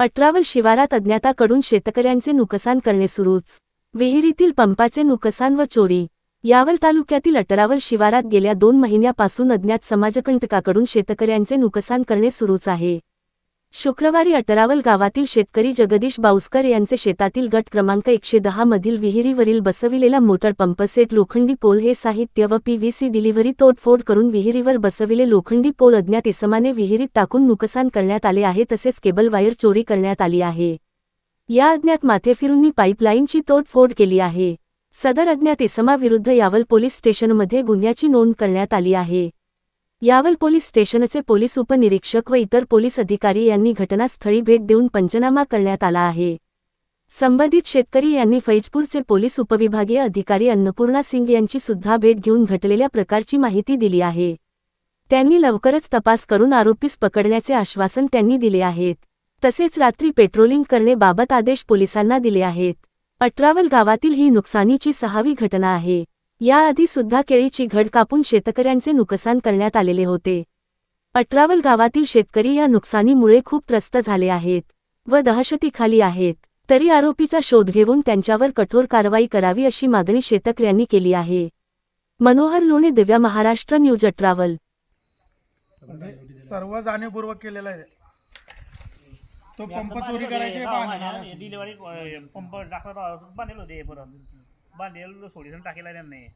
अठरावर शिवारात अज्ञाताकडून शेतकऱ्यांचे नुकसान करणे सुरूच. विहिरीतील पंपाचे नुकसान व चोरी. यावल तालुक्यातील अटरावल शिवारात गेल्या दोन महिन्यापासून अज्ञात समाजकंटकाकडून शेतकऱ्यांचे नुकसान करणे सुरूच आहे. शुक्रवारी अटरावल गावातील शेतकरी जगदीश बाऊसकर यांचे शेतातील गट क्रमांक एकशे दहा मधील विहिरीवरील बसविलेला मोटर पंपसेट लोखंडी पोल हे साहित्य व पीव्हीसी डिलिव्हरी तोडफोड करून विहिरीवर बसविले लोखंडी पोल अज्ञात इसमाने विहिरीत टाकून नुकसान करण्यात आले आहे तसेच केबल वायर चोरी करण्यात आली आहे. या अज्ञात माथेफिरूंनी पाईपलाईनची तोडफोड केली आहे. सदर अज्ञात इसमाविरुद्ध यावल पोलीस स्टेशनमध्ये गुन्ह्याची नोंद करण्यात आली आहे. यावल पोलीस स्टेशनचे पोलीस उपनिरीक्षक व इतर पोलीस अधिकारी यांनी घटनास्थळी भेट देऊन पंचनामा करण्यात आला आहे. संबंधित शेतकरी यांनी फैजपूरचे पोलीस उपविभागीय अधिकारी अन्नपूर्णा सिंग यांची सुद्धा भेट घेऊन घटलेल्या प्रकारची माहिती दिली आहे. त्यांनी लवकरच तपास करून आरोपीस पकडण्याचे आश्वासन त्यांनी दिले आहेत. तसेच रात्री पेट्रोलिंग करणेबाबत आदेश पोलिसांना दिले आहेत. अठरावल गावातील ही नुकसानीची सहावी घटना आहे. याआधी सुद्धा केळीची घड कापून शेतकऱ्यांचे नुकसान करण्यात आलेले होते. अठरावल गावातील शेतकरी या नुकसानीमुळे खूप त्रस्त झाले आहेत व दहशतीखाली आहेत. तरी आरोपीचा शोध घेऊन त्यांच्यावर कठोर कारवाई करावी अशी मागणी शेतकऱ्यांनी केली आहे. मनोहर लोणे दिव्या महाराष्ट्र न्यूज अठरावल. सर्व जाणीवपूर्वक केलेला आहे. तो पंप चोरी करायचे पंप टाकला होते परत. बांधलेलं सोडिसन टाकेला त्यांनी.